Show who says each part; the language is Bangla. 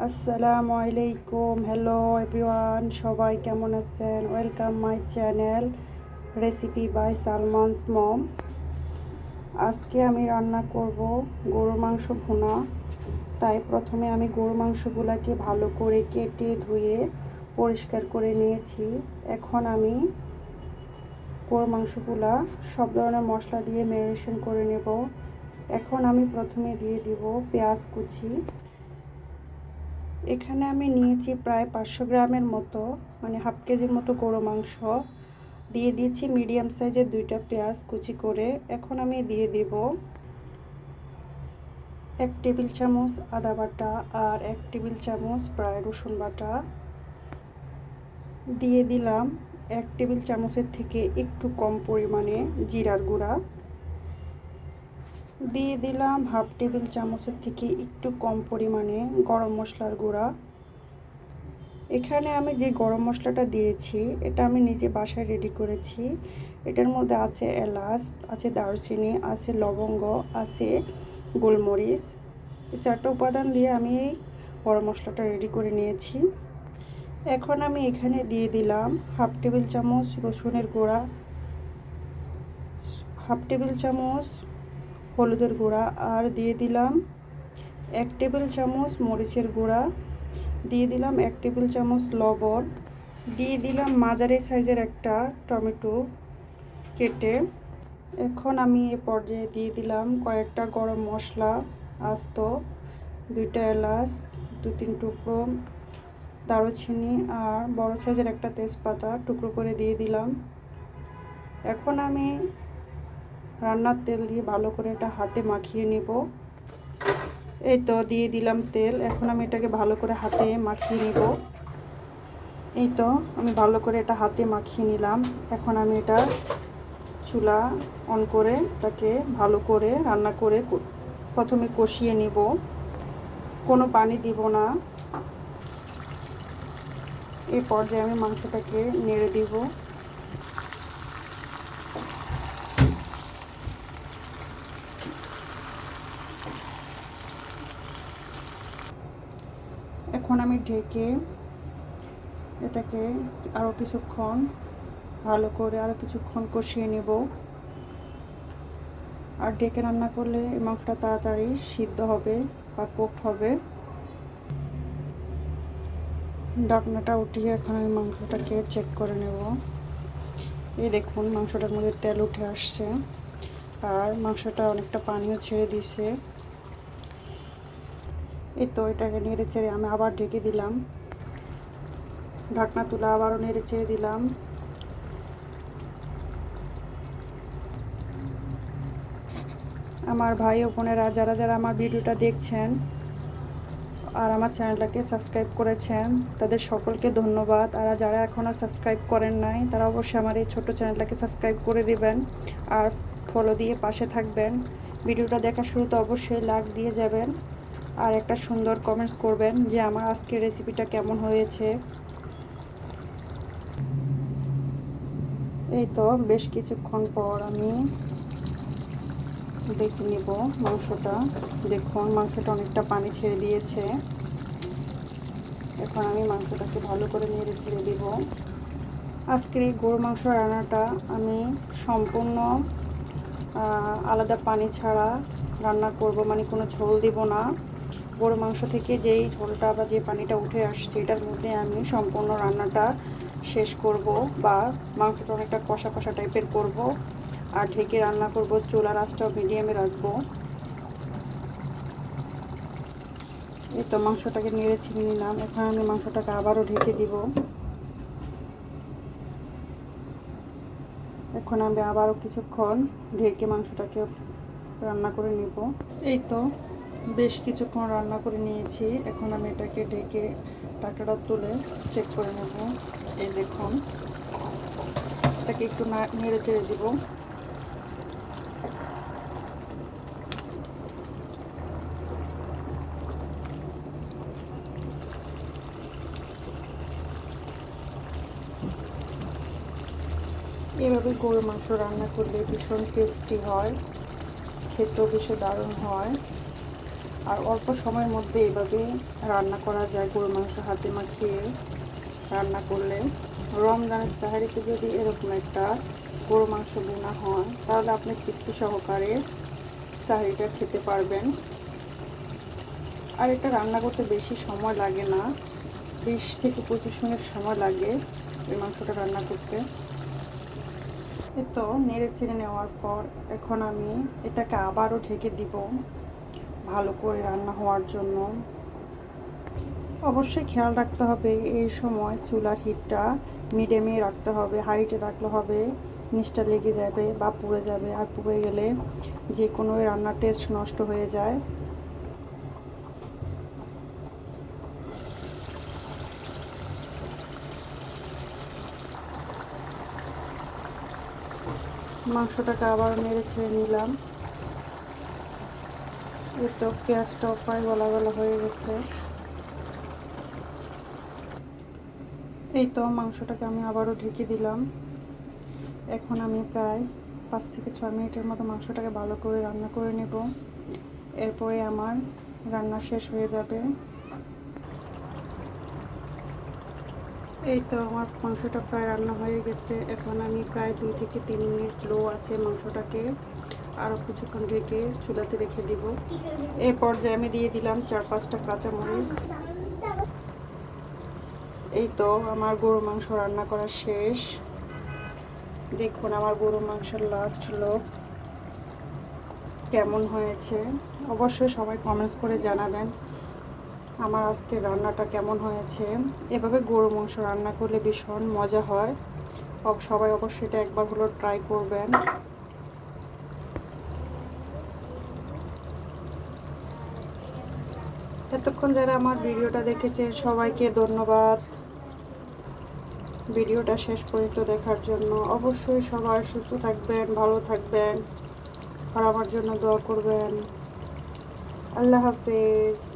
Speaker 1: আসসালামু আলাইকুম। হ্যালো এভরিওয়ান সবাই কেমন আছেন? Welcome my channel recipe by Salman's mom আজকে আমি রান্না করব গরুর মাংস ভুনা। তাই প্রথমে আমি গরুর মাংসগুলোকে ভালো করে কেটে ধুয়ে পরিষ্কার করে নিয়েছি। এখন আমি গরুর মাংসগুলা সব ধরনের মশলা দিয়ে ম্যারিনেশন করে নেব। এখন আমি প্রথমে দিয়ে দিব পেঁয়াজ কুচি। এখানে আমি নিয়েছি প্রায় পাঁচশো গ্রামের মতো মানে হাফ কেজির মতো গরু মাংস। দিয়ে দিয়েছি মিডিয়াম সাইজের দুইটা পেঁয়াজ কুচি করে, এখন আমি দিয়ে দিব এক টেবিল চামচ আদা বাটা আর এক টেবিল চামচ প্রায় রসুন বাটা। দিয়ে দিলাম এক টেবিল চামচের থেকে একটু কম পরিমাণে জিরার গুঁড়া। দিয়ে দিলাম হাফ টেবিল চামচের থেকে একটু কম পরিমাণে গরম মশলার গুঁড়া। এখানে আমি যে গরম মশলাটা দিয়েছি, এটা আমি নিজে বাসায় রেডি করেছি। এটার মধ্যে আছে এলাচ, আছে দারচিনি, আছে লবঙ্গ, আছে গোলমরিচ। এই চারটা উপাদান দিয়ে আমি এই গরম মশলাটা রেডি করে নিয়েছি। এখন আমি এখানে দিয়ে দিলাম হাফ টেবিল চামচ রসুনের গুঁড়া। হাফ টেবিল চামচ হলুদের গুঁড়া আর দিয়ে দিলাম এক টেবিল চামচ মরিচের গুঁড়া। দিয়ে দিলাম এক টেবিল চামচ লবণ। দিয়ে দিলাম মাঝারি সাইজের একটা টমেটো কেটে। এখন আমি এ পর্যায়ে দিয়ে দিলাম কয়েকটা গরম মশলা, আস্ত, দুইটা এলাচ দু তিন টুকরো দারুচিনি আর বড় সাইজের একটা তেজপাতা টুকরো করে দিয়ে দিলাম। এখন আমি রান্নার তেল দিয়ে ভালো করে এটা হাতে মাখিয়ে নিব। এই তো দিয়ে দিলাম তেল। এখন আমি এটাকে ভালো করে হাতে মাখিয়ে নিব। এই তো আমি ভালো করে এটা হাতে মাখিয়ে নিলাম। এখন আমি এটা চুলা অন করে এটাকে ভালো করে রান্না করে প্রথমে কষিয়ে নিব। কোনো পানি দিব না। এই পর্যায়ে আমি মাংসটাকে নেড়ে দিব এখন আমি ঢেকে এটাকে আরও কিছুক্ষণ ভালো করে আরও কিছুক্ষণ কষিয়ে নেব। আর ঢেকে রান্না করলে মাংসটা তাড়াতাড়ি সিদ্ধ হবে বা কুক হবে। ডাকনাটা উঠিয়ে এখন আমি মাংসটাকে চেক করে নেব। এই দেখুন মাংসটার মধ্যে তেল উঠে আসছে। আর মাংসটা অনেকটা পানিও ছেড়ে দিয়েছে। এই তো এটাকে নেড়ে চেড়ে আমি আবার ঢেকে দিলাম। ঢাকনা তুলে আবারও নেড়ে চেড়ে দিলাম। আমার ভাই ও বোনেরা যারা যারা আমার ভিডিওটা দেখছেন আর আমার চ্যানেলটাকে সাবস্ক্রাইব করেছেন, তাদের সকলকে ধন্যবাদ। আর যারা এখনও সাবস্ক্রাইব করেন নাই, তারা অবশ্যই আমার এই ছোটো চ্যানেলটাকে সাবস্ক্রাইব করে দিবেন আর ফলো দিয়ে পাশে থাকবেন। ভিডিওটা দেখা শুরুতে অবশ্যই লাইক দিয়ে যাবেন। আর একটা সুন্দর কমেন্টস করবেন যে আমার আজকের রেসিপিটা কেমন হয়েছে। এই তো বেশ কিছুক্ষণ পর আমি দেখে নিব মাংসটা। দেখুন, মাংসটা অনেকটা পানি ছেড়ে দিয়েছে। এখন আমি মাংসটাকে ভালো করে নেড়ে ছেড়ে দিব। আজকের এই গরু মাংস রান্নাটা আমি সম্পূর্ণ আলাদা পানি ছাড়া রান্না করব মানে কোনো ঝোল দিব না। গরু মাংস থেকে যেই ঝোলটা বা যে পানিটা উঠে আসছে, এটার মধ্যে আমি সম্পূর্ণ রান্নাটা শেষ করব বা মাংসটা অনেকটা কষা কষা টাইপের করব আর ঢেকে রান্না করব চুলার আঁচটাও মিডিয়ামে রাখব। এই তো মাংসটাকে নেড়ে ছিঁড়ে নিলাম, এখন আমি মাংসটাকে আবারও ঢেকে দিব। এখন আমি আবারও কিছুক্ষণ ঢেকে মাংসটাকে রান্না করে নিব। এই তো বেশ কিছুক্ষণ রান্না করে নিয়েছি। এখন আমি এটাকে ঢেকে টাকাটা তুলে চেক করে নেব। এই দেখুন, এটাকে একটু নেড়ে চেড়ে দিব। এভাবে গরু মাংস রান্না করলে ভীষণ টেস্টি হয়, খেতেও বেশি দারুণ হয়। আর অল্প সময়ের মধ্যে এভাবে রান্না করা যায় গরু মাংস হাতে মাখিয়ে রান্না করলে। রমজানের সাহারিতে যদি এরকম একটা গরু মাংস বোনা হয়, তাহলে আপনি তৃপ্তি সহকারে সাহারিটা খেতে পারবেন। আর এটা রান্না করতে বেশি সময় লাগে না, বিশ থেকে পঁচিশ মিনিট সময় লাগে এই মাংসটা রান্না করতে। তো নেড়ে চেড়ে নেওয়ার পর এখন আমি এটাকে আবারও ঢেকে দিব। ভালো করে রান্না হওয়ার জন্য। অবশ্যই খেয়াল রাখতে হবে এই সময় চুলার হিটটা মিডিয়ামে রাখতে হবে, হাইটে রাখলে হবে, নিচটা লেগে যাবে বা পুড়ে যাবে। আর পুড়ে গেলে যে কোনো রান্নার টেস্ট নষ্ট হয়ে যায়। মাংসটাকে আবার মেরে ছেড়ে নিলাম। তো পেঁয়াজটাও প্রায় গলা গলা হয়ে গেছে। এই তো মাংসটাকে আমি আবারও ঢেকে দিলাম। এখন আমি প্রায় পাঁচ থেকে ছয় মিনিটের মতো মাংসটাকে ভালো করে রান্না করে নেব। এরপরে আমার রান্না শেষ হয়ে যাবে। এই তো আমার মাংসটা প্রায় রান্না হয়ে গেছে। এখন আমি প্রায় দুই থেকে তিন মিনিট লো আছে মাংসটাকে। আরও কিছুক্ষণ ঢেকে চুলাতে রেখে দিব। এই পর্যায়ে আমি দিয়ে দিলাম চার পাঁচটা কাঁচামরিচ। এই তো আমার গরু মাংস রান্না করা শেষ। দেখুন আমার গরু মাংসের লাস্ট লোক কেমন হয়েছে। অবশ্যই সবাই কমেন্টস করে জানাবেন। আমার আজকে রান্নাটা কেমন হয়েছে? এভাবে গরু মাংস রান্না করলে ভীষণ মজা হয়। সবাই অবশ্যই এটা একবার হলো ট্রাই করবেন। এতক্ষণ যারা আমার ভিডিওটা দেখেছে সবাইকে ধন্যবাদ। ভিডিওটা শেষ পর্যন্ত দেখার জন্য অবশ্যই সবাই সুস্থ থাকবেন, ভালো থাকবেন। আর আমার জন্য দোয়া করবেন। আল্লাহ হাফেজ।